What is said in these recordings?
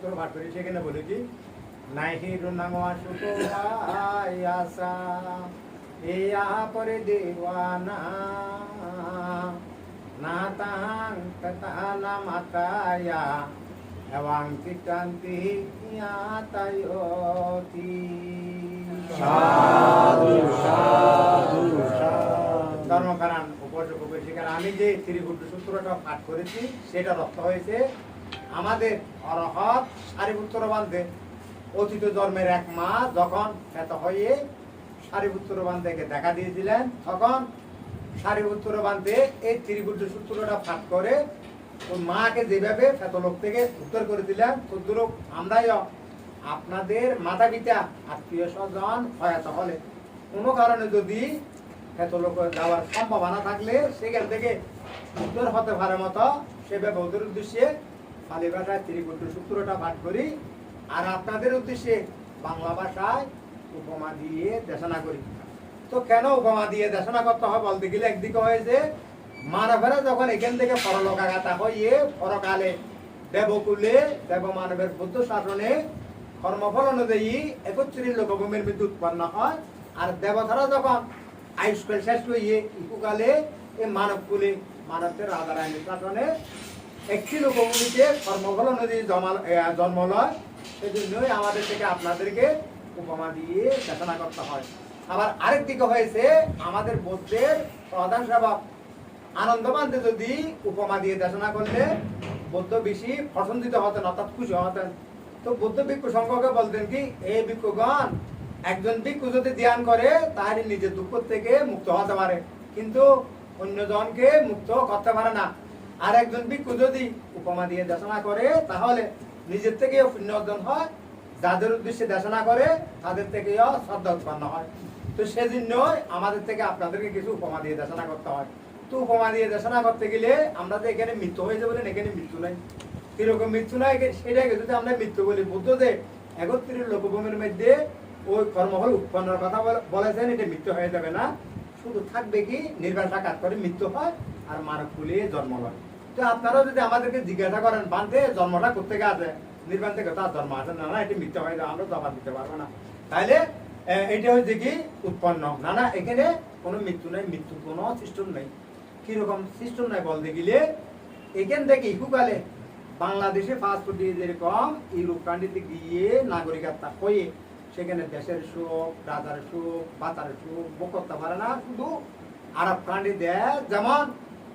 সূত্র পাঠ করি সেখানে বলে কি নাহির নামা সুতো আয়াসা এ আহা পরে দেওয়ানা না সাধু, সাধু, সাধু। ধর্মকারান সেখানে আমি যে ত্রিভুট সূত্রটা পাঠ করেছি সেটা অর্থ হয়েছে আমাদের অরহত সারিপুত্র বান্ধে অতীত জন্মের এক মা যখন এত হয়ে সারিপুত্র বান্ধেকে দেখা দিয়েছিলেন, তখন সারিপুত্র বান্ধে এই ত্রিভুট সূত্রটা পাঠ করে ওই মাকে যেভাবে লোক থেকে উত্তর করে দিলেন, তদ্রুপ আমরাও আপনাদের মাতা পিতা আত্মীয় স্বজন প্রয়াত হলে। কোনো কারণে যদি এত লোক যাওয়ার সম্ভাবনা থাকলে সেখান থেকে উত্তর হতে পারে মতো সেভাবে ওদের উদ্দেশ্যে ভাষায় ত্রিপুত্র সূত্রটা পাঠ করি, আর আপনাদের উদ্দেশ্যে বাংলা ভাষায় উপমা দিয়ে দেশনা করি। তো কেন উপমা দিয়ে দেশনা করতে হয় বলতে গেলে একদিকে হয়েছে, মানবেরা যখন এখান থেকে পরলোকাগাতা হইয়ে পরকালে দেবকুলে দেব মানবের বুদ্ধ শাসনে কর্মফল অনুযায়ী একত্রিশ লোকভূমির মৃত্যু উৎপন্ন হয়, আর দেবতারা যখন আয়ুষ্কাল শেষ হইয়ে ইকুকালে এই মানবকুলে মানবদের রানী শাসনে একটি লোকভূমিতে কর্মফল জমা জন্ম লয় সেই জন্যই আমাদের থেকে আপনাদেরকে উপমা দিয়ে দেশনা করতে হয়। আবার আরেক দিকে হয়েছে, আমাদের বৌদ্ধের প্রধান সেবক আনন্দবান্ধে যদি উপমা দিয়ে দেশনা করলে বৌদ্ধ বেশি প্রসন্দিত হতেন, অর্থাৎ খুশি হতেন। তো বৌদ্ধ ভিক্ষু সংঘকে বলতেন কি এই ভিক্ষুগণ, একজন ভিক্ষু যদি ধ্যান করে তার নিজের দুঃখ থেকে মুক্ত হতে পারে। কিন্তু অন্যজনকে মুক্ত করতে পারে না। আর একজন ভিক্ষু যদি উপমা দিয়ে দেশনা করে, তাহলে নিজের থেকেও পুণ্য অর্জন হয়। যাদের উদ্দেশ্যে দেশনা করে, তাদের থেকেও শ্রদ্ধা উৎপন্ন হয়। তো সেজন্যই আমাদের থেকে আপনাদেরকে কিছু উপমা দিয়ে দেশনা করতে হয়। তো উপমা দিয়ে দেশনা করতে গেলে আমরা তো এখানে মৃত্যু হয়ে যাব এখানে মৃত্যু নাই। কীরকম মৃত্যু নাই? সেটাকে যদি আমরা মৃত্যু বলি বুদ্ধদেব একত্রিশ লোকভূমির মধ্যে ওই কর্মফল উৎপন্নের কথা বলে- বলেছেন, এটা মৃত্যু হয়ে যাবে না। শুধু থাকবে কি? নির্বাণ সাক্ষাৎ করে মৃত্যু হয়, আর মানব কুলে জন্ম হয় তো আপনারা যদি আমাদেরকে জিজ্ঞাসা করেন বান্ধে জন্মটা কোথেকে আছে? নির্বাণ থেকে তার জন্ম আছে। না না, এটা মৃত্যু হয়ে আমরা জবাব দিতে পারব না। তাইলে এটা হচ্ছে কি? উৎপন্ন। না না, এখানে কোনো মৃত্যু নাই মৃত্যু কোনো সিস্টেম নেই। কীরকম সিস্টেম নাই বলতে গেলে, এখান থেকে ইকুকালে বাংলাদেশে পাসপোর্ট দিয়ে যেরকম ইউরোপ কান্ট্রিতে গিয়ে নাগরিকত্ব হয়ে, সেখানে দেশের সুখ, রাজার সুখ বাতার সুখ করতে পারে না, শুধু আরব কান্ট্রি দেশ যেমন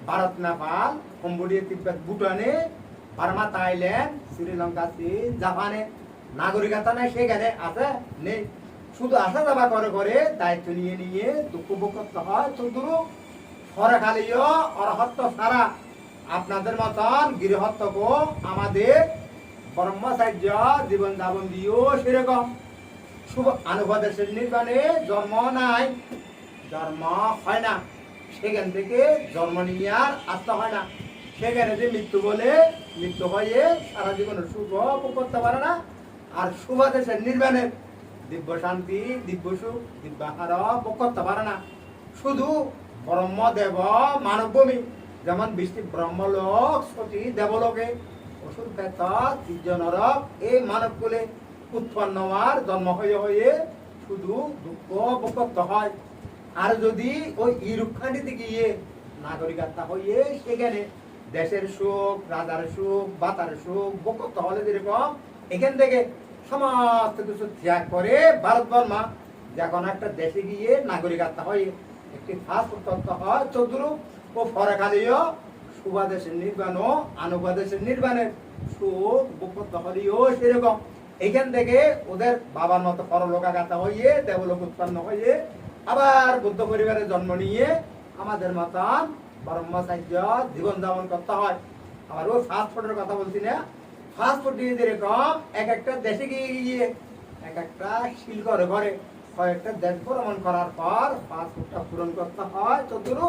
ভারত, নেপাল, কম্বোডিয়া, তিব্বত, ভুটানে, বার্মা, থাইল্যান্ড, শ্রীলঙ্কা, চীন, জাপানে। নাগরিকতা নাই সেখানে আছে, নেই। শুধু আসা যাওয়া করে করে দায়িত্ব নিয়ে নিয়ে, দুঃখ ভোগ করতে হয় শুধু সরকালীয় অরহত্ব ছাড়া আপনাদের মতন গৃহত্বকে আমাদের ব্রহ্মচার্য জীবন যাপন দিয়েও সেরকম। শুভ আনুবাদেশের নির্বাণে জন্ম নাই, জন্ম হয় না। সেখান থেকে জন্ম নিয়ে আর আসতে হয় না। সেখানে যে মৃত্যু বলে, মৃত্যু হয়ে সারা জীবনে শুভ করতে পারে না। আর শুভাদেশের নির্বাণের দিব্য শান্তি, দিব্য সুখ দিব্যাহার ভোগ করতে পারে না। শুধু ব্রহ্মদেব মানবভূমি, যেমন বৃষ্টি ব্রহ্মলোক, সতী দেবলোকে, অসুর পেত তীর্য নরক, এই মানবকুলে উৎপন্ন হওয়ার জন্ম হয়ে হয়ে শুধু দুঃখ ভোগ করতে হয়। আর যদি ওই ইরুখানিতে গিয়ে নাগরিকত্ব হয়ে সেখানে দেশের সুখ, রাজার সুখ, বাতার সুখ ভোগ করতে হলে যেরকম, এখান থেকে সমস্ত কিছু ত্যাগ করে ভারত বর্মা যখন একটা দেশে গিয়ে নাগরিকত্ব হয় একটি ফার্স্ট তত্ত্ব হয় চৌধুরী ও ফরাকালীয় সুবাদেশের নির্বাণ ও আনুবাদেশের নির্বাণের সুখ বুকত হলিও সেরকম। এখান থেকে ওদের বাবার মতো পরলোকাগাতা হইয়ে, দেবলোক উৎপন্ন হয়ে আবার বুদ্ধ পরিবারে জন্ম নিয়ে আমাদের মতন ব্রহ্মচার্য জীবন যাপন করতে হয়। আবার ওই ফাস্ট ফুডের কথা বলছি না। ফাস্ট ফুড দিয়ে যেরকম এক একটা দেশে গিয়ে এক একটা শিল করে ঘরে কয়েকটা দেশ ভ্রমণ করার পর ফাস্ট ফুডটা পূরণ করতে হয়। চতুর্থ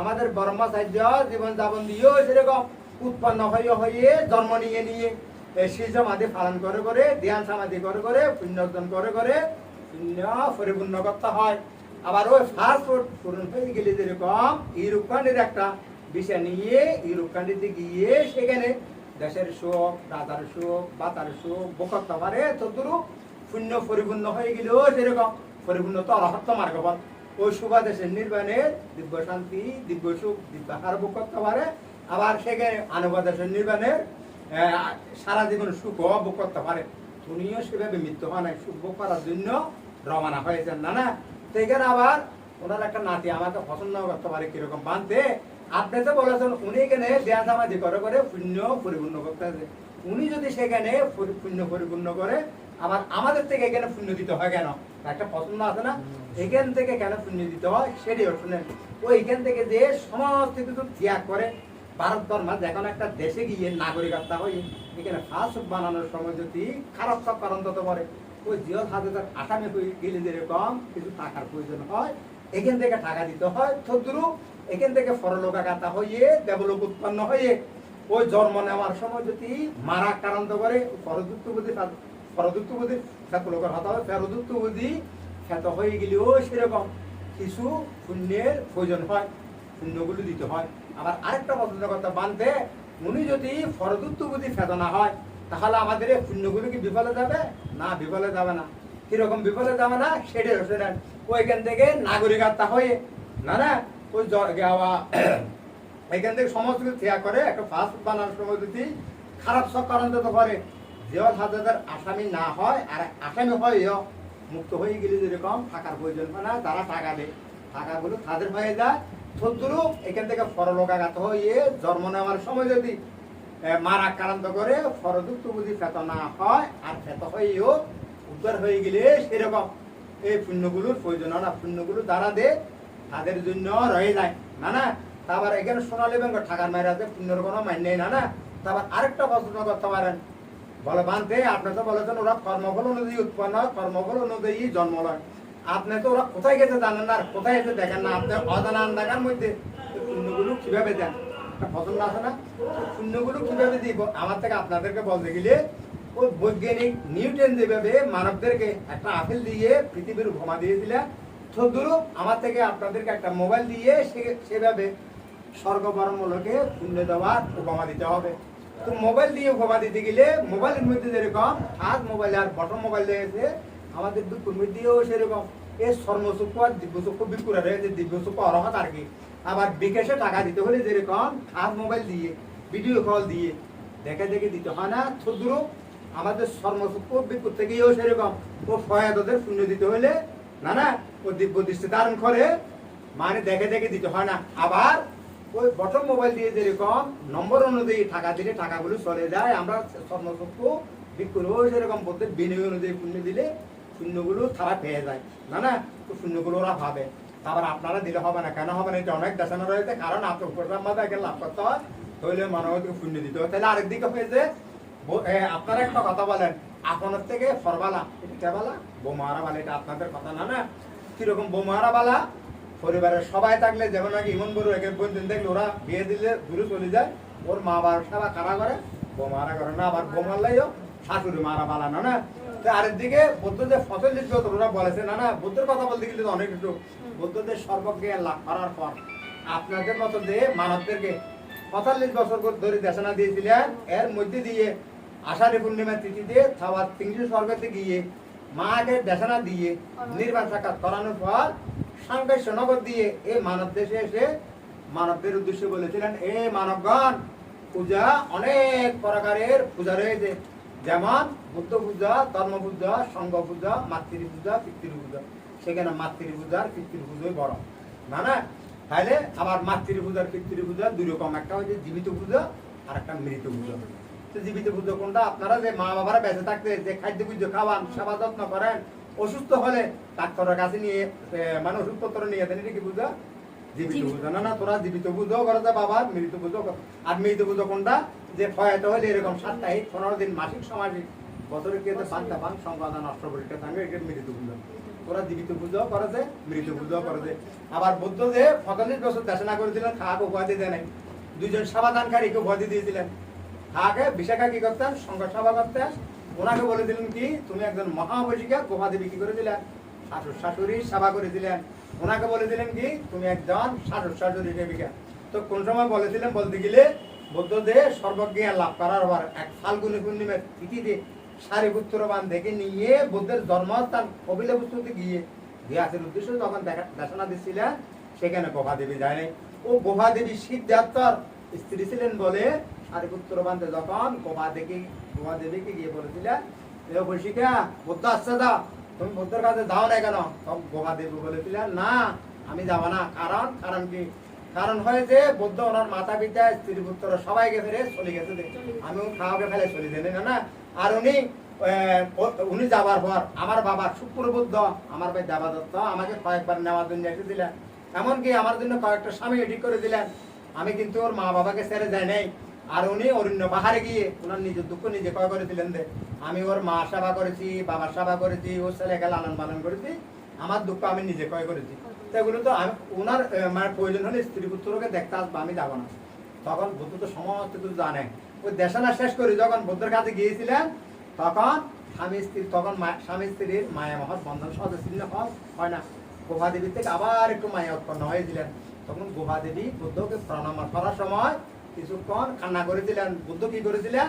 আমাদের ব্রহ্মচার্য জীবন যাপন দিয়েও সেরকম উৎপন্ন হয়ে হয়ে জন্ম নিয়ে নিয়ে শিল সমাধি পালন করে করে, ধ্যান সমাধি করে করে, পুণ্য অর্জন করে করে পুণ্য পরিপূর্ণ করতে হয়। আবার ওই ফাস্ট ফুড পূরণ হয়ে গেলে যেরকম, ইউরোপ একটা বিষয় নিয়ে, ইউরোপ গিয়ে সেখানে দেশের সুখ দাদার সুখ বাতার সুখ বকত পারে তদুরু শূন্য পরিপূর্ণ হয়ে গেলেও সেরকম পরিপূর্ণ তো অরহত্য মার্গবল ওই শুভা দেশের নির্বাণের দিব্য শান্তি, দিব্য সুখ দিব্যাহার ভোগ করতে পারে আবার সেখানে আনুবা দেশের নির্বাণের সারা জীবন সুখ ভোগ করতে পারে উনিও সেভাবে মৃত্যু হয় নাই, সুখ করার জন্য রওনা হয়েছেন, না না? সেখানে আবার ওনার একটা নাতি, আমাকে পছন্দ করতে পারে কীরকম বানতে। আপনি তো বলেছেন, উনি এখানে দেয়া সামাজি করে করে পুণ্য পরিপূর্ণ করতে আছে উনি যদি সেখানে পরি- পুণ্য পরিপূর্ণ করে, আবার আমাদের থেকে এখানে পুণ্য দিতে হয় কেন? একটা পছন্দ আছে না? এখান থেকে কেন পুণ্য দিতে হয়? সেটিও শুনেন। ও এখান থেকে যে সমস্ত কিছু ত্যাগ করে, ভারত বর্মা যখন একটা দেশে গিয়ে নাগরিকত্ব হয়ে। এখানে ফার্স্ট বানানোর সময় যদি খারাপ সব কারণ তত করে। ওই জিও হাজার আসামে হয়ে গেলে যেরকম কিছু টাকার প্রয়োজন হয়, এখান থেকে টাকা দিতে হয়। তদ্রু এখান থেকে ফরলোকাগাতা হয়ে ডেভেলপ উৎপন্ন হয়ে ওই জন্ম নেওয়ার সময় যদি মারা আক্রান্ত করে ফরদুত্ব বুদ্ধি ফরদুত্ব বুদ্ধি লোকের হতে হবে ফেরদুত্ব বুদ্ধি খ্যাত হয়ে গেলেও সেরকম কিছু পুণ্যের প্রয়োজন হয়, পুণ্যগুলো দিতে হয়। আবার আরেকটা পছন্দ করতে বানতে, উনি যদি ফরদুত্ব বুদ্ধি খ্যাত না হয় তাহলে আমাদের এই পুণ্যগুলো কি বিফলে যাবে? না, বিফলে যাবে না। কীরকম বিফলে যাবে না? সেটাই সেটা ওইখান থেকে নাগরিকত্ব হয়ে, না না, ওই গাওয়া এখান থেকে সমস্ত কিছু ত্যাগ করে, একটা ফাস্ট বানানোর সময় যদি খারাপ সব কারণ তো করে যেও হাজার আসামি না হয়, আর আসামি হয়েও মুক্ত হয়ে গেলে যেরকম টাকার প্রয়োজন হয় না, তারা টাকা দেয়। টাকাগুলো তাদের হয়ে যায়। সদ্দুরু এখান থেকে ফরলোকাঘাত হয়ে জন্ম নেওয়ার সময় যদি মার আক্রান্ত করে ফরদুক্ত বুঝি ফেত না হয়, আর ফেত হয়েও উদ্ধার হয়ে গেলে সেরকম। এই পুণ্যগুলোর প্রয়োজন না, পুণ্যগুলো যারা দে, তাদের জন্য রয়ে যায়। না না, তারপর এখানে সোনালী ব্যাংক ঠাকার মায়ের আছে, পুণ্যের কোনো মান নেই, না না, তারপর আরেকটা প্রশ্ন করতে পারেন। বলে, বানতে, আপনি তো বলেছেন ওরা কর্মফল অনুযায়ী উৎপন্ন কর্মফল অনুযায়ী জন্ম লয়। আপনি তো ওরা কোথায় গেছে জানেন না, আর কোথায় গেছে দেখেন না, আপনি অজানা আন্দাকার মধ্যে। পুণ্যগুলো কীভাবে দেন? একটা পছন্দ আছে না, শূন্যগুলো কীভাবে দিব? আমার থেকে আপনাদেরকে বলতে গেলে, ওই বৈজ্ঞানিক নিউটন যেভাবে মানবদেরকে একটা আপেল দিয়ে পৃথিবীর ঘমা দিয়েছিলেন তদ্রুপ আমার থেকে আপনাদেরকে একটা মোবাইল দিয়ে সেভাবে স্বর্গবরমূলকে শূন্য দেওয়ার উপমা দিতে হবে। তো মোবাইল দিয়ে উপমা দিতে গেলে মোবাইলের মধ্যে যেরকম, হাত মোবাইল আর বটন মোবাইল দিয়েছে আমাদের দুপুর মধ্যেও সেরকম। স্বর্ণচক্ষু আর দিব্যচক্ষু বিকুরা রয়েছে দিব্যচক্ষু অরহত আর কি। আবার বিকাশে টাকা দিতে হলে যেরকম হাত মোবাইল দিয়ে ভিডিও কল দিয়ে, দেখে দেখে দিতে হয় না। তদ্রুপ আমাদের স্বর্ণচক্ষু বিকুর থেকেও সেরকম ও ফয়াদদের পুণ্য দিতে হলে না না, ও দিব্য দৃষ্টি ধারণ করে। মানে দেখে দেখে দিতে হয় না। আবার ওই বটম মোবাইল দিয়ে যেরকম নম্বর অনুযায়ী টাকা দিলে টাকাগুলো চলে যায়। আমরা স্বর্ণচক্ষু বিক্রি সেরকম বলতে বিনিয়োগ অনুযায়ী পুণ্য দিলে শূন্যগুলো তারা পেয়ে যায়। না না শূন্যগুলো ওরা পাবে তারপর আপনারা দিলে হবে না কেন হবে না এটা অনেক দেশানো রয়েছে কারণ আপনার উপর মাথা এখানে লাভ করতে হয়। তাহলে মানবকে পুণ্য দিতে হয়। তাহলে আরেকদিকে ব- এ, আপনারা একটা কথা বলেন আপনার থেকে ফরবালা এটা বালা বোমারা বালা এটা আপনাদের কথা না না? কীরকম বোমারা বালা? পরিবারের সবাই থাকলে যেমন নাকি ইমন বড় একের বন্ধু দেখলে ওরা বিয়ে দিলে দূরে চলে যায় ওর মা বাবার সেবা কারা করে? বোমারা করে না আবার বোমারলাইও শাশুড়ি মারা বালা না না? আরেকদিকে বুদ্ধদের ফসল দিতে ওরা বলেছে না না বুদ্ধের কথা বলতে গেলে তো অনেক কিছু বুদ্ধদের সর্বজ্ঞান লাভ করার পর আপনাদের মতো যে মানবদেরকে পঁয়তাল্লিশ বছর ধরে দেশনা দিয়েছিলেন এর মধ্যে দিয়ে আষাঢ়ী পূর্ণিমা তিথিতে খাবার তিনশো স্বর্গতে গিয়ে মাকে দেশনা দিয়ে নির্বাণ সাক্ষাৎ করানোর পর সাংবাদিক নগর দিয়ে এই মানব দেশে এসে মানবদের উদ্দেশ্যে বলেছিলেন এ মানবগণ পূজা অনেক প্রকারের পূজা রয়েছে। যেমন বুদ্ধ পূজা ধর্ম পূজা সংঘ পূজা মাতৃ পূজা পিতৃ পূজা সেখানে মাতৃ পূজার পিতৃ পুজোই বড়। না না তাহলে আবার মাতৃ পূজার পিতৃ পূজা দুই রকম একটা হচ্ছে জীবিত পূজা আর একটা মৃত পূজা তো জীবিত পুজো কোনটা? আপনারা যে মা বাবারা বেঁচে থাকতে যে খাদ্য পুজো খাওয়ান, সেবা যত্ন করেন, অসুস্থ হলে ডাক্তারের কাছে নিয়ে মানে ওষুধপত্র নিয়ে দেন, এটা কি পূজা? জীবিত পুজো না না তোরা জীবিত পুজো করে যা বাবা মৃত কর। আর মৃত পুজো কোনটা? যে ফয়াতে হলে এরকম সাপ্তাহিক পনেরো দিন মাসিক সামাজিক বছরে কেটে পান্তা পান সংবাদন অষ্টপরীক্ষা সঙ্গে এটা মৃত পুজো ওরা জীবিত পুজো করেছে মৃত পুজো করেছে আবার বুদ্ধ যে পঁয়তাল্লিশ বছর দেশনা করেছিলেন খাওয়াকে উপাধি দেয় নাই? দুইজন সমাধানকারীকে উপাধি দিয়েছিলেন। আগে বিশাখা কি করতেন? সংঘ সভা করতেন। ওনাকে বলে দিলেন কি তুমি একজন মহাবশিকা গোপা দেবী কি করেছিলেন। শাশুর শাশুড়ি সেবা করেছিলেন। ওনাকে বলে দিলেন কি, তুমি একজন শাশুর শাশুড়ি দেবিকা। তো কোন সময় বলেছিলেন, বলতে গেলে বুদ্ধদের সর্বজ্ঞান লাভ করার পর এক ফাল্গুনি পূর্ণিমার তিথিতে সারিপুত্রবান দেখে নিয়ে বুদ্ধের জন্মস্থান কপিলা পুত্রতে গিয়ে গিয়াসের উদ্দেশ্য যখন দেখা দেখাশোনা দিচ্ছিলেন সেখানে গোভা দেবী যায় নাই। ও গোভা দেবী সিদ্ধার্থর স্ত্রী ছিলেন বলে সারিপুত্রবান্ধে যখন গোভা দেখে গোভা দেবীকে গিয়ে বলেছিলেন বৈশিকা বুদ্ধ দাও। তুমি বুদ্ধের কাছে যাও না কেন? তখন গোভা বলে বলেছিলেন না আমি যাব না। কারণ কারণ কি? কারণ হয় যে বুদ্ধ ওনার মাতা পিতা স্ত্রী পুত্র সবাইকে ফেলে চলে গেছে। আমিও খাওয়াকে ফেলে চলে দেন না? আর উনি উনি যাবার পর আমার বাবা শুক্র বুদ্ধ আমার ভাই দেবা দত্ত আমাকে কয়েকবার নেওয়ার জন্য এসে দিলেন। এমনকি আমার জন্য কয়েকটা স্বামী ঠিক করে দিলেন। আমি কিন্তু ওর মা বাবাকে ছেড়ে যাই নাই। আর উনি অরণ্য পাহাড়ে গিয়ে ওনার নিজের দুঃখ নিজে কয় করেছিলেন যে, আমি ওর মা সেবা করেছি, বাবার সেবা করেছি, ওর ছেলেকে লালন পালন করেছি, আমার দুঃখ আমি নিজে কয় করেছি। তো এগুলো তো আমি ওনার মানে প্রয়োজন হলে স্ত্রী পুত্রকে দেখতে আসব, আমি যাব না। তখন বুদ্ধ তো সমস্ত কিছু জানে। ওই দেশানা শেষ করে, যখন বুদ্ধের কাছে গিয়েছিলেন, তখন স্বামী স্ত্রী, তখন স্বামী স্ত্রীর মায়া মহৎ বন্ধন সহজে ছিন্ন হয় না। গোভা দেবীর থেকে আবার একটু মায়া উৎপন্ন হয়েছিলেন। তখন গোভা দেবী বুদ্ধকে প্রণাম করার সময় কিছুক্ষণ কান্না করেছিলেন বুদ্ধ কি করেছিলেন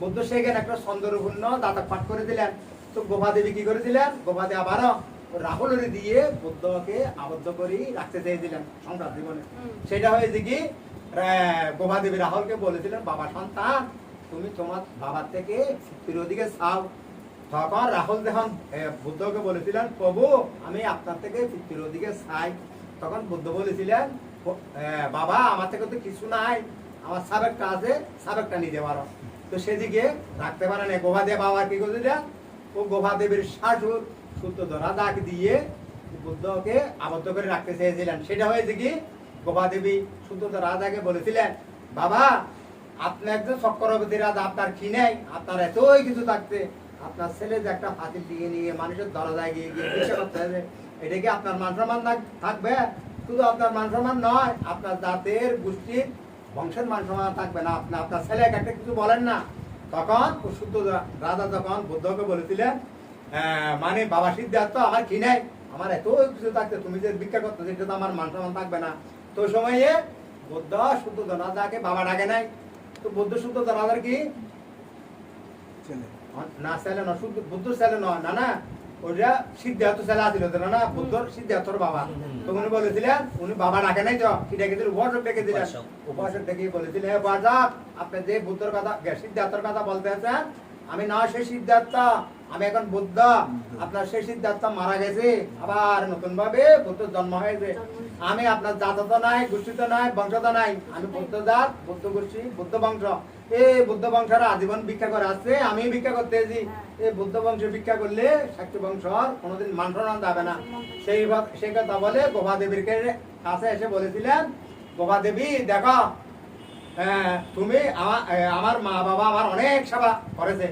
বুদ্ধ সেখানে একটা সন্দর্ভপূর্ণ দাতা পাঠ করে দিলেন। তো গোভা দেবী কি করেছিলেন গোভা দেবী আবারও রাহুলের দিয়ে বুদ্ধকে আবদ্ধ করে রাখতে চেয়েছিলেন সংসার জীবনে। সেটা হয়েছে কি? গোভা দেবী রাহুলকে বলেছিলেন বাবা সন্তান তুমি তোমার বাবার থেকে ফিরোদিকে চাও। তখন রাহুল যখন বুদ্ধকে বলেছিলেন প্রভু আমি আপনার থেকে ফিরোদিকে চাই। তখন বুদ্ধ বলেছিলেন "ও- বাবা আমার থেকে তো কিছু নাই। আমার সাবেকটা আছে, সাবেকটা নিতে পারো তো সেদিকে রাখতে পারে না গোভা দেব বাবা কি করেছিলেন ও গোভা দেবীর শাশুর শুদ্ধ রাজাকে দিয়ে বুদ্ধকে আবদ্ধ করে রাখতে চেয়েছিলেন। সেটা হয়েছে কি? গোপা দেবী শুদ্ধ রাজাকে বলেছিলেন, বাবা, আপনি একজন চক্রবর্তী রাজা, আপনার কি নেই? আপনার এতই কিছু থাকতে। আপনার ছেলে যে একটা ফাতিল দিয়ে নিয়ে মানুষের দরজায় গিয়ে গিয়ে ভিক্ষা করতে হবে, এটা কি আপনার মান সম্মান থাক- থাকবে? শুধু আপনার মান সম্মান নয়, আপনার জাতের গোষ্ঠীর বংশের মান সম্মান থাকবে না। আপনি আপনার ছেলেকে একটা কিছু বলেন না। তখন শুদ্ধ রাজা যখন বুদ্ধকে বলেছিলেন মানে বাবা সিদ্ধার্থ আমার কি নাই? আমার এত কিছু থাকতে তুমি যে ভিক্ষা করতে সেটা তো আমার মান সম্মান থাকবে না। তো সময়ে বুদ্ধ শুদ্ধ রাজাকে বাবা ডাকে নাই। তো বুদ্ধ শুদ্ধ রাজার কি? না ছেলে না শুদ্ধ বুদ্ধ ছেলে নয় না না। ওটা সিদ্ধার্থ ছেলে আছিল না? বুদ্ধর সিদ্ধার্থর বাবা। তো উনি বলেছিলেন উনি বাবা ডাকে নাই তো ডেকে দিল উপাসক ডেকে দিলেন। উপাসক। ডেকে বলেছিলেন হে উপাসক আপনি যে বুদ্ধর কথা সিদ্ধার্থর কথা বলতে আছেন আমি না সেই সিদ্ধার্থ আমি এখন বুদ্ধ। আপনার সেই সিদ্ধার্থ মারা গেছে আবার নতুন ভাবে বুদ্ধ জন্ম হয়েছে। আমি আপনার জাতত নাই গোষ্ঠীত নাই বংশত নাই। আমি বুদ্ধ জাত বুদ্ধ গোষ্ঠী বুদ্ধ বংশ। বংশের আজীবন ভিক্ষা করে আমি ভিক্ষা করতে বংশ ভিক্ষা করলে বংশর কোনোদিন যাবে না। সেই কথা বলে দেবীর কাছে এসে বলেছিলেন দেবী তুমি আমার মা বাবা আমার অনেক সেবা করেছে।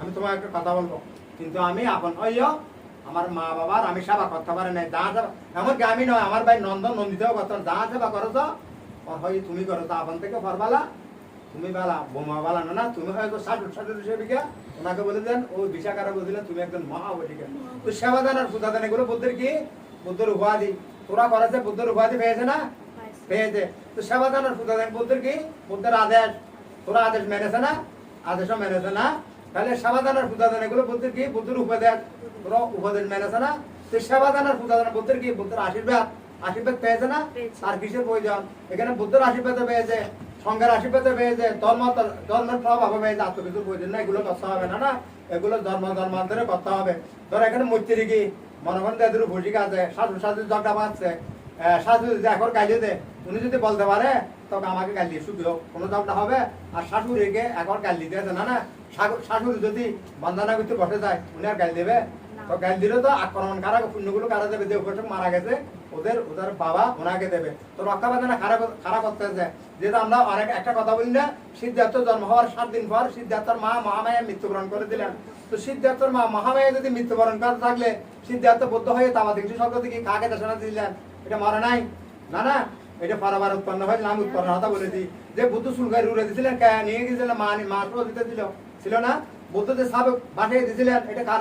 আমি তোমার একটা কথা বলব। কিন্তু আমি আপন হইও আমার মা বাবার আমি সেবা করতে পারি নাই। যা সেবা এমনকি আমি নয়, আমার ভাই নন্দন নন্দিতেও করতে। যা সেবা করছ তুমি করো। তো আপন থেকে ফরবালা তুমি বালা বোমা বালা না না তুমি হয়তো সাটুর সাটুর সেবিকা ওনাকে বলে দেন ও বিশাখারা বলছিলেন তুমি একজন মহাবলিকা তো সেবা দান আর পূজা এগুলো বুদ্ধের কি? বুদ্ধের উপাধি। তোরা করেছে বুদ্ধের উপাধি পেয়েছে না? পেয়েছে। তো সেবা দানের পূজা দেন বুদ্ধের কি? বুদ্ধের আদেশ। তোরা আদেশ মেনেছে না? আদেশও মেনেছে না। তাহলে সেবা দানের পূজা দেন এগুলো বুদ্ধের কি? বুদ্ধের উপদেশ। তোরা উপদেশ মেনেছে না? তো সেবা দানের পূজা দেন বুদ্ধের কি? বুদ্ধের আশীর্বাদ। আশীর্বাদ পেয়েছে না। আর কিসের প্রয়োজন? এখানে বুদ্ধের আশীর্বাদ পেয়েছে। সংঘের আশীর্বাদ পেয়েছে ধর্ম ধর্মের প্রভাব পেয়েছে আর তো কিছু প্রয়োজন না এগুলো করতে হবে না না? এগুলো ধর্ম ধর্মান্তরে করতে হবে। ধর এখানে মৈত্রী কি? মনে করেন এদের ভূষিকা আছে সাধু সাধু জগটা পাচ্ছে শাশু যদি এখন গাইলে দে উনি যদি বলতে পারে তবে আমাকে গাল দিয়ে শুধু কোনো জবটা হবে? আর শাশুড়িকে এখন গাল দিতে আছে না না? শাশু- শাশুড়ি যদি বন্দনা করতে বসে যায় উনি আর গাল দেবে? তো গাল দিলে তো আক্রমণ কারা পুণ্যগুলো কারা দেবে? যে মারা গেছে। ওদের ওদের বাবা ওনাকে দেবে। তো রক্ষা বাঁধনা খারাপ খারাপ করতে আছে যেহেতু আমরা অনেক একটা কথা বলি না, সিদ্ধার্থ জন্ম হওয়ার সাত দিন পর সিদ্ধার্থর মা মহামায়া মৃত্যুবরণ করে দিলেন। তো সিদ্ধার্থর মা মহামায়া যদি মৃত্যুবরণ করে থাকলে সিদ্ধার্থ বদ্ধ হয়ে দেখছি শব্দ থেকে কাকে দেশনা দিলেন? এটা মরে নাই। না না, এটা পরাবার উৎপন্ন হয় নাম উৎপন্ন কথা দিই। যে বুদ্ধ সুলগাই রুড়ে দিছিলেন, কে- নিয়ে গেছিলেন মা মা দিতে ছিল ছিল না? বুদ্ধ যে সাবেক পাঠিয়ে দিছিলেন, এটা কার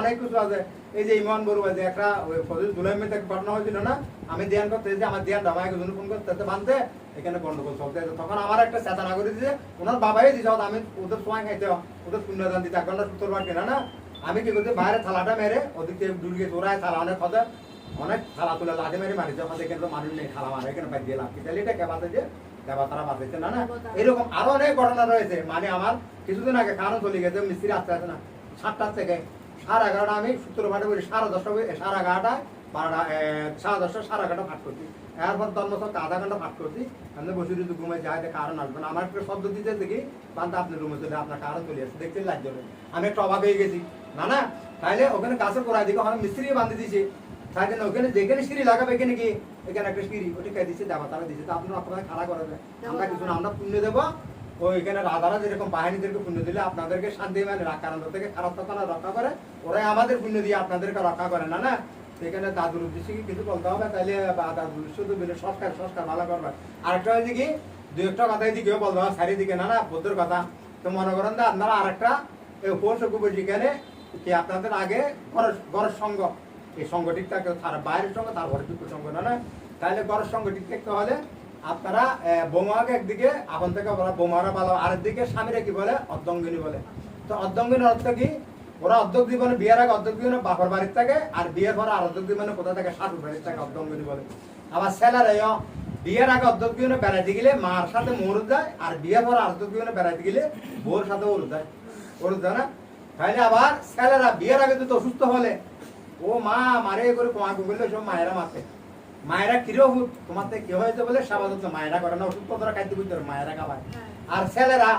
অনেক কিছু আছে। এই যে ইমান বড়ু আছে, একটা ফজল ঘটনা হয়েছিল না? আমি ধ্যান করতে যে এখানে গন্ডগোল চলতে। তখন আমার একটা চেতনা করে দিয়েছে, ওনার বাবাই দিছে আমি ওদের সময় খাইতে, ওদের পুণ্যদান দিতে না। আমি কি করতে বাইরে থালাটা মেরে, ওদিকে ডুলিয়ে চোরায় থালা, অনেক কথা অনেক থালা তুলে লাঠি মেরে মারি। যখন দেখেন তো মানুষ নেই, থালা মারে, এখানে বাদ দিয়ে লাভ তাহলে এটা কেবাতে যে দেবতারা বাঁচাইছে না না, এরকম আরও অনেক ঘটনা রয়েছে। মানে আমার কিছুদিন আগে কারণ চলে গেছে, মিস্ত্রি আসতে আসে না। সাতটার থেকে সাড়ে এগারোটা আমি বলি সাড়ে দশটা সাড়ে এগারোটা, বারোটা সাড়ে দশটা, সাড়ে এগারোটা করছি। এরপর আধা ঘণ্টা ফাট করছি। আমি বসে যদি ঘুমে যায় কারণ আসবে না। আমার একটা শব্দ দিতে দেখি আপনি রুমে চলে আপনার কারণ চলে আসছে। দেখতে যাবে আমি একটু অবাক হয়ে গেছি। না না, তাইলে ওখানে গাছের গোড়ায় দিকে ওখানে মিস্ত্রি বাঁধে দিয়েছে। তাই জন্য ওখানে যেখানে সিঁড়ি লাগাবে এখানে কি এখানে একটা সিঁড়ি, ওটা কে দিচ্ছে দেবা তারা দিচ্ছে তো আপনার আপনাদের খাড়া করে দেয় আমরা কিছু না, আমরা পুণ্য দেবো। ওই এখানে রাধারা যেরকম বাহিনীদেরকে পুণ্য দিলে, আপনাদেরকে শান্তি মানে রাখানন্দ থেকে খারাপ কথা রক্ষা করে। ওরাই আমাদের পুণ্য দিয়ে আপনাদেরকে রক্ষা করে না না? সেখানে দাদুর উদ্দেশ্যে কি কিছু বলতে হবে? তাহলে দাদুর শুধু বিলে সংস্কার সংস্কার ভালো করবে। আরেকটা হয়েছে কি দু একটা কথা এদিকেও বলতে হবে, চারিদিকে না না, বুদ্ধর কথা। তো মনে করেন না আপনারা আরেকটা এই উপসর্গ যেখানে আপনাদের আগে ঘরের ঘরের এই সংগঠিত থাকে তার বাইরের সঙ্গে, তার ঘরের দুটো সঙ্গ না তাহলে ঘরের সংগঠিত থাকতে হলে আপনারা বৌমাকে একদিকে আপন থেকে বলা বৌমারা ভালো আরেকদিকে স্বামীরা কি বলে? অর্ধঙ্গিনী বলে। তো অর্ধঙ্গিনী অর্থ কি? ওরা অর্ধক জীবনে বিয়ের আগে অর্ধক জীবনে বাপর বাড়ির থাকে, আর বিয়ের পরে আর অর্ধক জীবনে কোথা থাকে? শাশুর বাড়ির থাকে, অর্ধঙ্গিনী বলে। আবার ছেলেরাও বিয়ের আগে অর্ধক জীবনে বেড়াইতে গেলে মার সাথে মরুদ যায় আর বিয়ের পরে অর্ধক জীবনে বেড়াইতে গেলে বউর সাথে ওরুদ যায় ওরুদ যায় না? তাহলে আবার ছেলেরা বিয়ের আগে যদি অসুস্থ হলে ও মা মারে করে কোয়া গুগলে সব মায়েরা মাতে। মায়েরা কিরো হুত তোমার থেকে কি হয়েছে বলে সাবাদত মায়েরা করে না ওষুধ পত্র খাইতে বুঝতে মায়েরা খাবায়। আর ছেলেরা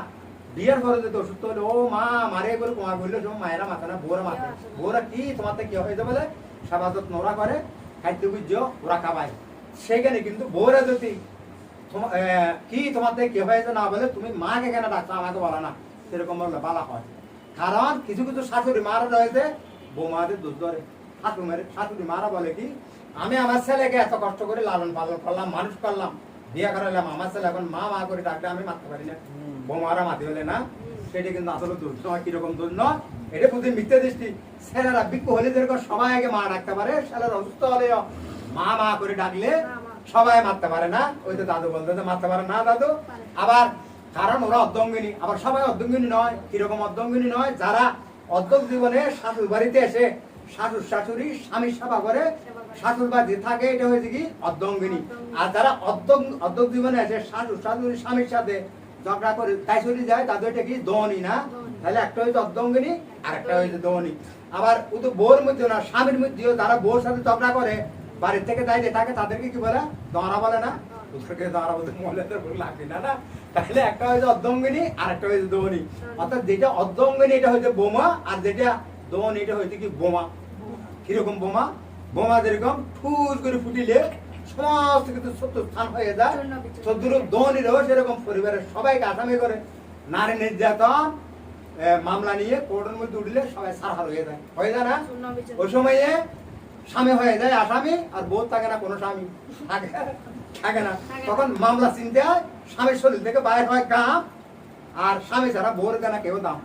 বিয়ের পরে যদি অসুস্থ হলে ও মা মারে করে কোয়া গুগলে সব মায়েরা মাথে না বউরা মাথে বউরা কি তোমার থেকে কি হয়েছে বলে? সাবাদত নোরা করে খাইতে বুঝছ ওরা খাবায়। সেখানে কিন্তু বউরা যদি কি তোমার থেকে কি হয়েছে না বলে তুমি মাকে কেন ডাকছো আমাকে বলা না। সেরকম বললে বলা হয়। কারণ কিছু কিছু শাশুড়ি মারা রয়েছে বৌমাদের দুধ ধরে। শাশুড়ি মারে শাশুড়ি মারা বলে কি আমি আমার ছেলেকে এত কষ্ট করে লালন পালন করলাম মানুষ করলাম বিয়ে করালাম আমার ছেলে এখন মা মা করে ডাকলে আমি মারতে পারি না। বৌমারা মাতি হলে না সেটা কিন্তু আসলে দুধ নয় কীরকম দুধ নয় এটা বুঝি মিথ্যে দৃষ্টি। ছেলেরা বিক্ষ হলে যেরকম সবাই আগে মা ডাকতে পারে ছেলেরা অসুস্থ হলেও মা মা করে ডাকলে সবাই মারতে পারে না। ওই তো দাদু বলতে যে মারতে পারে না দাদু। আবার কারণ ওরা অর্ধঙ্গিনী আবার সবাই অর্ধঙ্গিনী নয় কীরকম অর্ধঙ্গিনী নয় যারা অর্ধক জীবনে শাশুর বাড়িতে এসে শাশুর শাশুড়ি, স্বামী সেবা করে শাশুর বাড়ি থাকে, এটা হয়েছে কি? অর্ধঙ্গিনী আর যারা অর্ধক অর্ধক জীবনে এসে শাশুর শাশুড়ি, স্বামীর সাথে ঝগড়া করে তাই চলে যায়, তাদের এটা কি? দোহনি না? তাহলে একটা হয়েছে অর্ধঙ্গিনী আর একটা হয়েছে দোহনি আবার ও তো বউর মধ্যে না, স্বামীর মধ্যেও যারা বউর সাথে ঝগড়া করে, বাড়ির থেকে যাই যে থাকে, তাদেরকে কি বলে? দহরা বলে না? বলে না না? একটা হয়েছে অর্ধঙ্গিনী আর একটা হয়েছে দোহনি অর্থাৎ যেটা অর্ধঙ্গিনী এটা হয়েছে বোমা, আর যেটা দোহনি এটা হয়েছে কি বোমা? কীরকম বোমা? বোমা যেরকম ঠুস করে ফুটিলে সমস্ত কিছু সত্য স্থান হয়ে যায়। দোহনিরও সেরকম পরিবারের সবাইকে আসামি করে। নারী নির্যাতন মামলা নিয়ে কোর্টের মধ্যে উঠলে সবাই সারহার হয়ে যায়। হয়ে যায় না? ওই সময়ে স্বামী হয়ে যায় আসামি আর বউ থাকে না কোনো স্বামী। থাকে থাকে না। তখন মামলা চিনতে হয় স্বামীর শরীর থেকে বাইর হয় কাম আর স্বামী ছাড়া বউর কেনা কেউ দাম।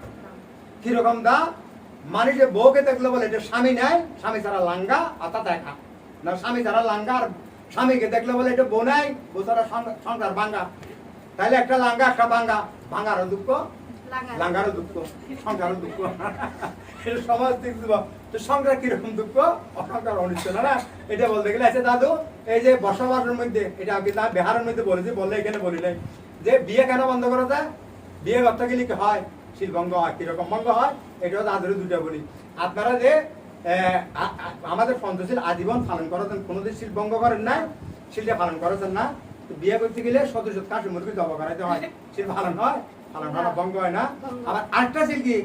কীরকম দাম? মানুষের বউকে দেখলে বলে এটা স্বামী নেয় স্বামী ছাড়া লাঙ্গা অর্থাৎ দেখা না স্বামী ছাড়া লাঙ্গা আর স্বামীকে দেখলে বলে এটা বউ নাই বউ ছাড়া সংসার ভাঙ্গা। তাহলে একটা লাঙ্গা একটা ভাঙ্গা। ভাঙ্গারও দুঃখ লাঙ্গারও দুঃখ সংসারও দুঃখ। এটা সমাজ দিক তো সংসার কীরকম দুঃখ? অসংসার অনিষ্ট না এটা বলতে গেলে আছে দাদু এই যে বসবাসের মধ্যে এটা আমি বিহারের মধ্যে বলেছি বললে এখানে বলি নাই। যে বিয়ে কেন বন্ধ করা যায়? বিয়ে করতে গেলে কি হয়? শিলভঙ্গ হয় কীরকম ভঙ্গ হয়? এটাও দাদুরে দুটা বলি। আপনারা যে আমাদের পঞ্চশীল আজীবন পালন করেছেন কোনোদিন শিলভঙ্গ করেন না শিলটা পালন করেছেন না বিয়ে করতে গেলে সদস্য কাশি মুরগি জবা করাইতে হয়। শিল পালন হয় পালন হয় ভঙ্গ হয় না। আবার আরেকটা শিল কি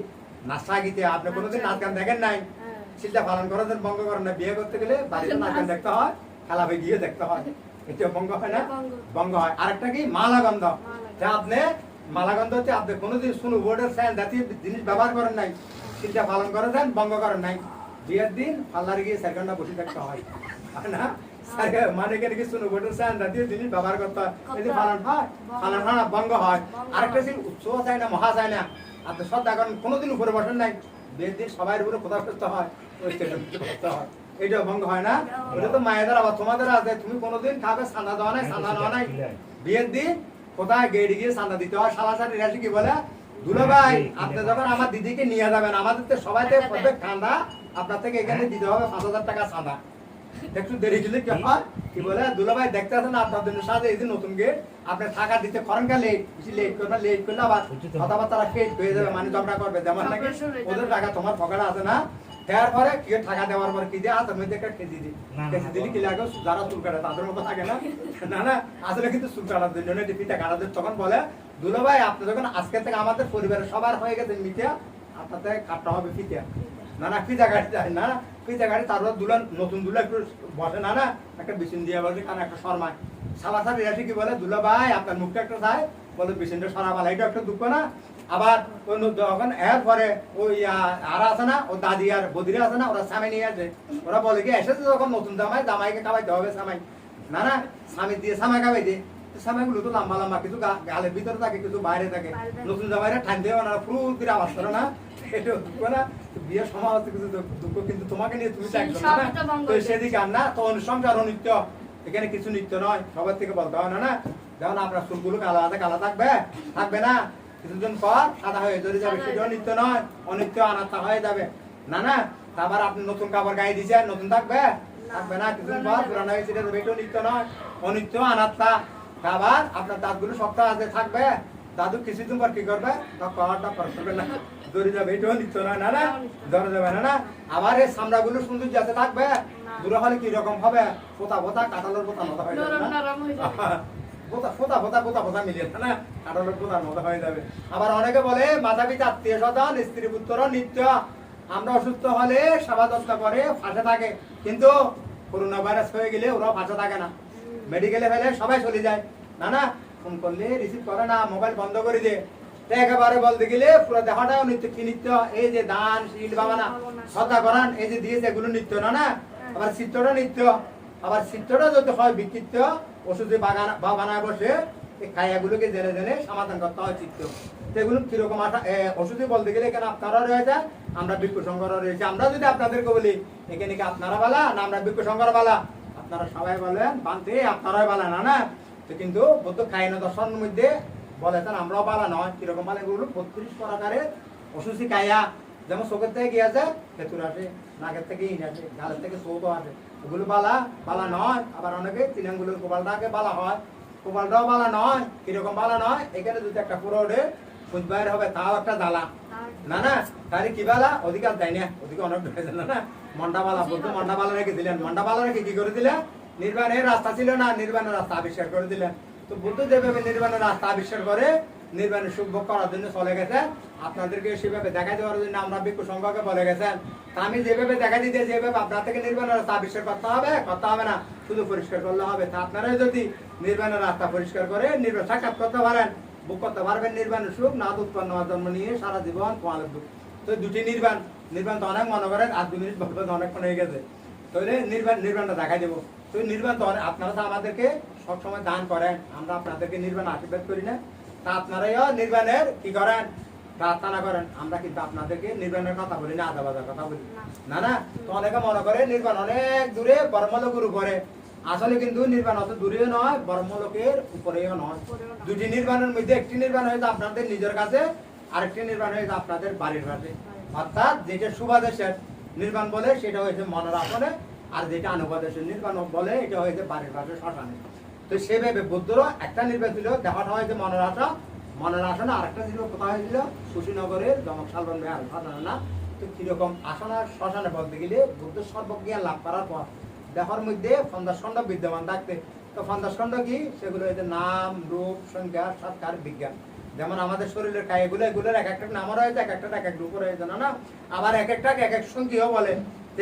নাচা গীতে আপনি কোনোদিন নাচ গান দেখেন নাই শিলটা পালন করেছেন ভঙ্গ করেন না বিয়ে করতে গেলে বাড়িতে নাচ গান দেখতে হয় খেলাবে গিয়ে দেখতে হয়। এটা ভঙ্গ হয় না? ভঙ্গ। হয়। আরেকটা কি? মালা গন্ধ। যা আপনি মালাগন্ধ হচ্ছে আপনি কোনোদিন শুনু বোর্ডের সাইন জাতীয় জিনিস ব্যবহার করেন নাই শিলটা পালন করেছেন ভঙ্গ করেন নাই। বিয়ের দিন পাল্লার গিয়ে সেকেন্ডটা বসে থাকতে হয়। না সারে- মানে কেন কি শুনো পালন হয় পালন হয় না বঙ্গ হয়। আরেকটা। উৎসব চাই না মহা চাই না। আপনি শ্রদ্ধা করেন কোনোদিন উপরে বসেন নাই। বিয়ের দিন সবাই উপরে কোথাও করতে হয় ওই করতে হয়। এটা ভঙ্গ হয় না। ওটা তো মায়েদের আবার তোমাদের আছে। তুমি কোনোদিন খাবে সান্দা দেওয়া নাই সান্দা নেওয়া নাই। বিয়ের দিন কোথায়? গেড়ে গিয়ে সান্দা দিতে হয়। সালা সারি রাশি কি বলে? দুলো ভাই আপনি যখন আমার দিদিকে নিয়ে যাবেন আমাদের তো সবাই তো প্রত্যেক ঠান্ডা আপনার থেকে এখানে দিতে হবে পাঁচ হাজার টাকা চাঁদা একটু দেরি গেলে কি হয়। কি বলে? দুলো ভাই দেখতে আছেন আপনার জন্য সাথে এই যে নতুন গেট। আপনি টাকা দিতে করেন কা লেট বেশি লেট করবে লেট করলে আবার কথাবার্তা ফেট হয়ে যাবে মানে ঝগড়া করবে। যেমন নাকি হয়ে ওদের টাকা তোমার পকেটে আছে না? দেওয়ার পরে কি টাকা দেওয়ার পরে কি দিয়ে? হাতের মধ্যে একটা কেজি দিই। না, দিলি কি লাগে যারা চুল কাটে তাদের মতো থাকে না? না না আসলে কিন্তু চুল কাটার জন্য টিপিটা কাটাদের তখন বলে দুলো ভাই আপনি যখন আজকে থেকে আমাদের পরিবারের সবার হয়ে গেছে মিটিয়া আপনাদের কাটতে হবে ফিতিয়া না না গাড়ি যায় না গাড়ি তারপর দুলান নতুন দুলা একটু বসে না না একটা বিছিন দিয়ে বলছে কারণ একটা শর্মায় সালা সারি রাশি কি বলে দুলা ভাই আপনার মুখটা একটা চাই। বলে বিছিনটা সরাবালা এটা একটা দুঃখ না। আবার ওই যখন এর পরে ওই আর আছে না ও দাদি আর বদিরা আছে না ওরা স্বামী নিয়ে আসে। ওরা বলে কি এসেছে যখন নতুন জামাই জামাইকে খাওয়াইতে হবে স্বামী। না না স্বামী দিয়ে স্বামী খাওয়াই দিয়ে তো লম্বা লম্বা কিছু গালের ভিতরে থাকে কিছু বাইরে থাকে। নতুন জামাইরা ঠান্ডে না ফুল করে আওয়াজ করে না এটা না? বিয়ের সময় হচ্ছে কিছু দুঃখ- দুঃখ কিন্তু তোমাকে নিয়ে তুমি তো। সেদিকে আর না তো অনুসংসার অনিত্য এখানে কিছু নিত্য নয় সবার থেকে বলতে হয় না না? যেমন আপনার চুলগুলো কালো আছে কালো থাকবে থাকবে না? কিছুদিন পর সাদা হয়ে ধরে যাবে সেটাও নিত্য নয় অনিত্য অনাত্মা হয়ে যাবে। না না তারপর আপনি নতুন কাপড় গায়ে দিয়েছেন নতুন থাকবে? থাকবে না কিছুদিন পর পুরানো হয়ে সেটা এটাও নিত্য নয় অনিত্য অনাত্মা। আবার আপনার দাঁতগুলো শক্ত আছে থাকবে? দাদু কিছুদিন পর কি করবে? কটা পর করবে না। ধরে যাবে এটাও নিত্য নয় না না ধরে যাবে না না। আবার এই সামরাগুলো সুন্দর যাতে থাকবে? দূরে হলে কি রকম হবে? পোতা পোতা কাঁঠালের পোতা মতো হয়ে যাবে। হয়ে পোতা পোতা পোতা পোতা পোতা মিলিয়ে না? কাঁঠালের পোতার মতো হয়ে যাবে। আবার অনেকে বলে মাতা পিতা আত্মীয় স্বজন স্ত্রী পুত্র নিত্য। আমরা অসুস্থ হলে সেবা করে ফাঁসে থাকে। কিন্তু করোনা ভাইরাস হয়ে গেলে ওরা ফাঁসে থাকে না। মেডিকেলে ফেলে সবাই চলে যায়। না না ফোন করলে রিসিভ করে না মোবাইল বন্ধ করে দে। তো একেবারে বলতে গেলে পুরো দেখাটাও নিত্য কি নিত্য? এই যে দান শিল বাবানা শ্রদ্ধা করান এই যে দিয়েছে এগুলো নিত্য না না? আবার চিত্রটা নিত্য। আবার চিত্রটা যদি হয় বিকৃত ওষুধে বাগান বা বানায় বসে এই খাইয়াগুলোকে জেনে জেনে সমাধান করতে হয় চিত্ত। সেগুলো কীরকম এ, ওষুধে বলতে গেলে এখানে আপনারা রয়েছে আমরা বিক্ষু সংগ্রহ রয়েছে। আমরা যদি আপনাদেরকে বলি এখানে কি আপনারা বালা না আমরা বিক্ষু সংগ্রহ বালা? আপনারা সবাই বলেন বানতে আপনারাই বালা না না? তো কিন্তু বৌদ্ধ খাইন দর্শনের মধ্যে বলেছেন আমরাও বালা নয়। কীরকম বালা? এগুলো বত্রিশ প্রকারে অসুচি কায়া যেমন চোখের থেকে গিয়ে আছে খেতুর আসে নাকের থেকে ইন আসে গালের থেকে চৌতো আসে। ওগুলো বালা বালা নয়। আবার অনেকে তিনাঙ্গুলোর কোপালটাকে বালা হয়। কোপালটাও বালা নয়, কীরকম বালা নয়? এখানে যদি একটা পুরো ওঠে বুধবার হবে, তাও একটা জ্বালা না না, তাহলে কি বালা? অধিকার দেয় না। ওদিকে অনেক ঢুকেছে না। না মন্ডাবালা বলতো মন্ডাবালা রেখে দিলেন। মন্ডাবালা রেখে কি করে দিলেন? নির্বাণের রাস্তা ছিল না, নির্বাণের রাস্তা আবিষ্কার করে দিলেন। তো বুদ্ধ যেভাবে নির্বাণের রাস্তা আবিষ্কার করে নির্বাণের সুখ ভোগ করার জন্য চলে গেছে। আপনাদেরকে সেভাবে দেখা দেওয়ার জন্য আমরা বিক্ষু সংঘকে বলে গেছেন আমি যেভাবে দেখা দিতে যেভাবে আপনার থেকে নির্বাণের রাস্তা আবিষ্কার করতে হবে করতে হবে না, শুধু পরিষ্কার করলে হবে। তা আপনারাই যদি নির্বাণের রাস্তা পরিষ্কার করে নির্বাণ সাক্ষাৎ করতে পারেন, বুক করতে পারবেন নির্বাণের সুখ না উৎপন্ন জন্ম নিয়ে সারা জীবন তোমাদের দুঃখ তো দুটি নির্বাণ নির্বাণ তো অনেক মনে করেন, আর দু মিনিট বলবেন অনেকক্ষণ হয়ে গেছে। তাহলে নির্বাণ নির্বাণটা দেখাই দেবো। তো নির্বাণ তো আপনারা তো আমাদেরকে সবসময় দান করেন, আমরা আপনাদেরকে নির্বাণ আশীর্বাদ করি না। তা আপনারাও নির্বাণের কি করেন? প্রার্থনা করেন। আমরা কিন্তু আপনাদেরকে নির্বাণের কথা বলি না আদা বাজার কথা বলি। না। না তো অনেকে মনে করে নির্বাণ অনেক দূরে বর্মলোকের উপরে। আসলে কিন্তু নির্বাণ অত দূরেও নয় বর্মলোকের উপরেও নয়। দুটি নির্বাণের মধ্যে একটি নির্বাণ হয়েছে আপনাদের নিজের কাছে আরেকটি নির্বাণ হয়েছে আপনাদের বাড়ির কাছে। অর্থাৎ যেটা শুভাদেশের নির্বাণ বলে সেটা হয়েছে মনের আসনে আর যেটা অনুবাদেশের নির্বাণ বলে এটা হয়েছে বাড়ির কাছে শ্মশানে। তো সেভাবে বুদ্ধরও একটা নির্বাণ ছিল, দেখাটা হয়েছে মনের আশা মনের আসনে আরেকটা ছিল, কোথায় হয়েছিল সুশীনগরের জমক সালন মেয়ার না তো কীরকম আসন আর শ্মশানে বলতে গেলে বুদ্ধ সর্বজ্ঞান লাভ করার পর দেখার মধ্যে ফন্দাসখণ্ড বিদ্যমান থাকতে। তো ফন্দাসখণ্ড কি? সেগুলো হচ্ছে নাম, রূপ, সংখ্যা, সৎকার, বিজ্ঞান। যেমন আমাদের শরীরের কায় এগুলো, এগুলোর এক একটা নাম রয়েছে, এক একটা এক এক রূপ রয়েছে, না না? আবার এক একটা এক এক সংখ্যাও বলে।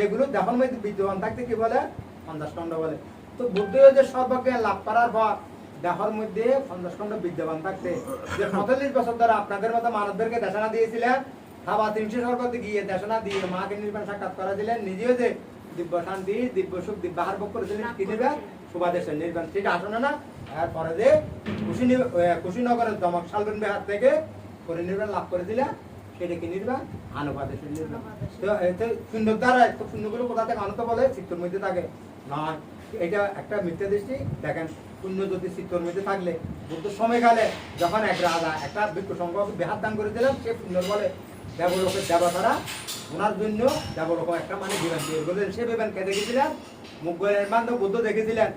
এগুলো দেখার মধ্যে বিদ্যমান থাকতে কি বলে? ফন্দাসখণ্ড বলে। তো বুদ্ধ যে সর্বজ্ঞান লাভ করার পর দেহর মধ্যে ফন্দাসখণ্ড বিদ্যমান থাকতে। যে পঁয়তাল্লিশ বছর ধরে আপনাদের মতো মানবদেরকে দেশনা দিয়েছিলেন খাবার তিনশো সরকার গিয়ে দেশনা দিয়ে মাকে নির্বাণ সাক্ষাৎ করা দিলেন নিজেও যে দিব্য শান্তি, দিব্য সুখ, দিব্য হার ভোগ করেছিলেন, কি নির্বাণ সুবাদেশের নির্বাণ। সেটা আসনে না, এরপরে যে কুশিনী কুশীনগরের দমক শালবেন বিহার থেকে পরিনির্বাণ লাভ করেছিলেন, সেটা কি নির্বাণ? আনুপাদেশের নির্বাণ। তো শূন্যর দ্বারা তো শূন্যগুলো কোথা থেকে আনত বলে? চিত্তর মধ্যে থাকে। নয় এটা একটা মিথ্যা দৃষ্টি। দেখেন শূন্য যদি চিত্তর মধ্যে থাকলে বুদ্ধ সময়কালে যখন এক রাজা একটা বিক্ষু সংখ্যক বেহাত দান করেছিলেন, সে সুন্দর বলে দেবলোকের দেবতারা ওনার জন্য দেবলোক একটা মানে বিমান তৈরি করেছিলেন সে বিমান কে দেখেছিলেন? মুখ বান্ধব বুদ্ধ দেখেছিলেন।